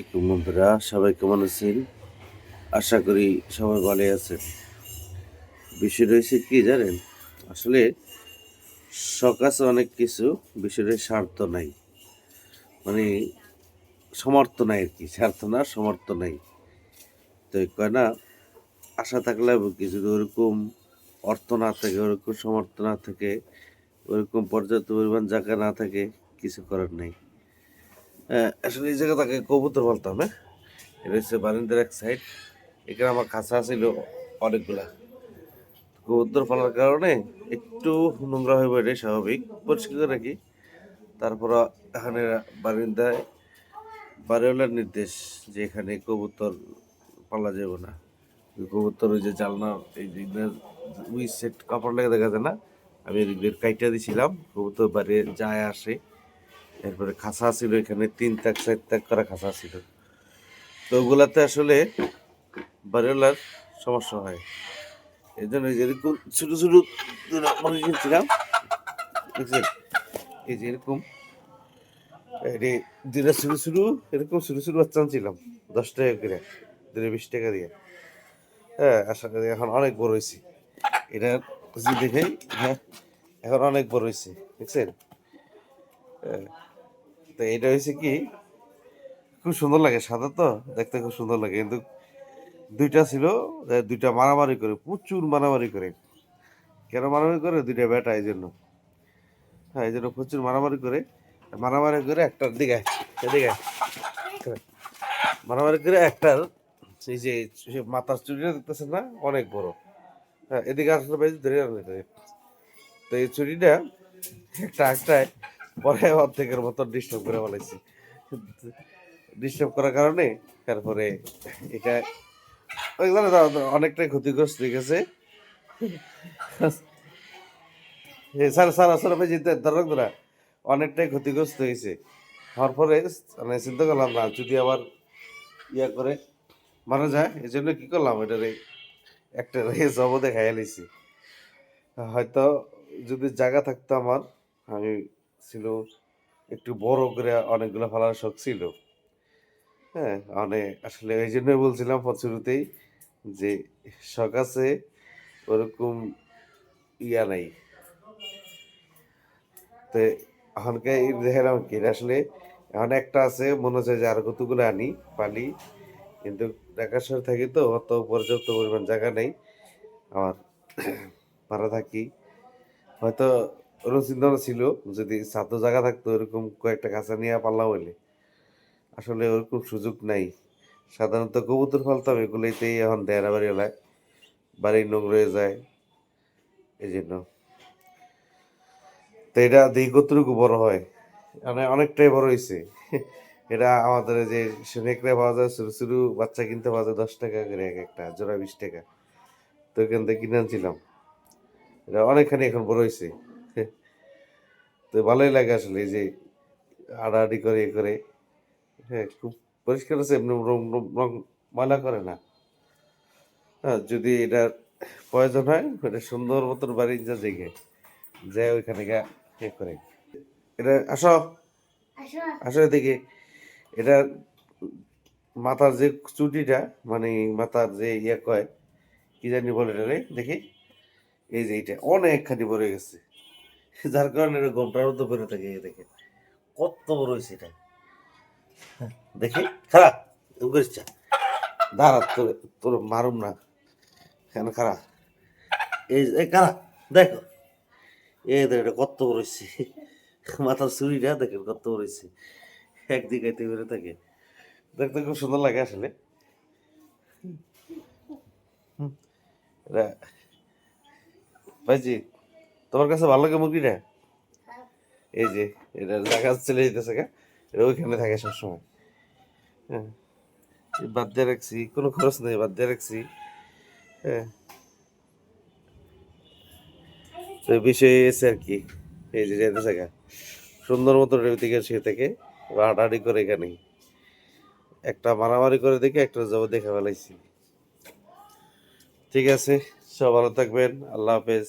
আসসালামাইকুম বন্ধুরা সবাই কেমন আছেন? আশা করি সবাই ভালো আছেন। বিষয় রয়েছে কি জানেন? আসলে আছে অনেক কিছু বিষয়ের স্বার্থ নাই। মানে সমর্থ নাই আর কি, স্বার্থ না সমর্থ নাই। তো কয় না, আশা থাকলে কিছু ওরকম অর্থ না থাকে, ওরকম সমর্থ না থাকে, ওরকম পর্যাপ্ত পরিমাণ জায়গা না থাকে, কিছু করার নেই। আসলে এই জায়গাটাকে কবুতর বলতাম হ্যাঁ? এটা হচ্ছে বারিন্দার এক সাইড এখানে আমার কাছা ছিল অনেকগুলা। কবুতর পালার কারণে একটু নোংরা হয়ে পড়ে, স্বাভাবিক। পরিষ্কার করে রাখি তারপর এখানে বারিন্দায় বাড়িওয়ালার নির্দেশ যে এখানে কবুতর পালা যাবে না। কবুতর ওই যে জালনা, এই উই সেট কাপড় লেগে দেখা যায় না। আমি কাইটা দিছিলাম, কবুতর বাড়ি যায় আসে। এরপরে খাসা ছিল এখানে, তিন তাক, চার তাক করা খাসা ছিল। তো ওগুলাতে আসলে বাড়িওয়ালার সমস্যা হয়। এই জন্য যেরকম ছোটো ছোটো মুরগি কিনছিলাম এই যে এরকম দুটা ছোটো ছোটো, এরকম ছোটো ছোটো বাচ্চা ছিলাম দশ টাকা করে দিনে বিশ টাকা দিয়ে। হ্যাঁ আশা করি এখন অনেক বড় হয়েছি। এটা দেখে হ্যাঁ এখন অনেক বড় হয়েছে দেখছেন হ্যাঁ তো এটা হয়েছে কি, খুব সুন্দর লাগে সাদা তো, দেখতে খুব সুন্দর লাগে। কিন্তু দুইটা ছিল দুইটা মারামারি করে, প্রচুর মারামারি করে। কেন মারামারি করে? দুইটা বেটা, এই জন্য। হ্যাঁ এই জন্য প্রচুর মারামারি করে। মারামারি করে একটার দিকে এদিকে মারামারি করে একটার এই যে মাথার চুরিটা দেখতেছেন না? অনেক বড়। হ্যাঁ এদিকে আসলে ধরে। তো এই চুরিটা একটা একটায় পরে অর্ধেকের মতো ডিস্টার্ব করে বলেছি। ডিস্টার্ব করার কারণে তারপরে এটা ওই অনেকটাই ক্ষতিগ্রস্ত হয়ে গেছে। স্যার স্যার আসলে ধরা অনেকটাই ক্ষতিগ্রস্ত হয়েছে। হওয়ার পরে মানে চিন্তা করলাম না, যদি আবার ইয়া করে মারা যায় এই জন্য কি করলাম, এটারে একটা রে জবদে খাইয়া লিছি হয়তো যদি জায়গা থাকতো আমার, আমি ছিল, একটু বড় করে অনেকগুলো ফেলার শখ ছিল। হ্যাঁ অনেক আসলে এই জন্যই বলছিলাম শুরুতেই যে শখ আছে, ওরকম ইয়া নাই। তো এখনকে দেখলাম কি, আসলে এখন একটা আছে, মনে হচ্ছে যে আর কতগুলো আনি, পালি। কিন্তু ঢাকা শহর থাকি তো, অত পর্যাপ্ত পরিমাণ জায়গা নেই। আমার ভাড়া থাকি। হয়তো ওরকম চিন্তা ছিল, যদি ছাত্র জায়গা থাকতো, এরকম কয়েকটা কাঁচা নিয়ে পারলাম হইলে। আসলে ওরকম সুযোগ নাই। সাধারণত কবুতর ফালতাম এগুলোতেই এখন দেয়রা বাড়ি এলায় বাড়ি নোংরা হয়ে যায় এই জন্য তো এটা দেখি কতটুকু বড় হয়। মানে অনেকটাই বড় হয়েছে এটা আমাদের যে সেনেকরে পাওয়া যায় শুরু শুরু বাচ্চা কিনতে পাওয়া যায়, দশ টাকা করে এক একটা, জোড়া বিশ টাকা। তো এখান থেকে কিনে আনছিলাম। এটা অনেকখানি এখন বড় হয়েছে তো ভালোই লাগে আসলে এই যে আড়াআড়ি করে এ করে। হ্যাঁ খুব পরিষ্কার আছে এমনি রং ময়লা করে না। হ্যাঁ যদি এটা প্রয়োজন হয় এটা সুন্দর মতন বাড়ি যা জেগে যায় ওইখানে গিয়ে এ করে। এটা আসো। আসো। এদিকে। এটা মাথার যে চুটিটা মানে মাথার যে ইয়ে কয় কি জানি বলে এটা রে দেখি। এই যে এইটা অনেকখানি বড় হয়ে গেছে। যার কারণে গোমটার মতো বেরো থাকে দেখে কত বড় হয়েছে এটা। দেখি খারাপ করিস দাঁড়া, তোর তোর মারুম না। কেন খারাপ এই খারাপ দেখো। এই এটা কত বড় হয়েছে। মাথার চুরিটা দেখেন কত বড় হয়েছে। একদিকে এতে বেরো থাকে। দেখতে খুব সুন্দর লাগে আসলে। এটা ভাইজি তোমার কাছে ভালো লাগে মুরগিটা? এই যে, এটা জায়গা চলে যেতেছে গা এটা ওইখানে থাকে সবসময়। হ্যাঁ বাদ দিয়ে রাখছি, কোনো খরচ নেই, বাদ দিয়ে রাখছি। হ্যাঁ। তো বিষয়ে এসে আর কি, এই যে যেতেছে গা সুন্দর মতো দিকে সে থেকে হাঁটাহাঁটি করে এখানে। একটা মারামারি করে দেখে, একটা জব দেখে ফেলাইছি। ঠিক আছে সব ভালো থাকবেন, আল্লাহ হাফেজ।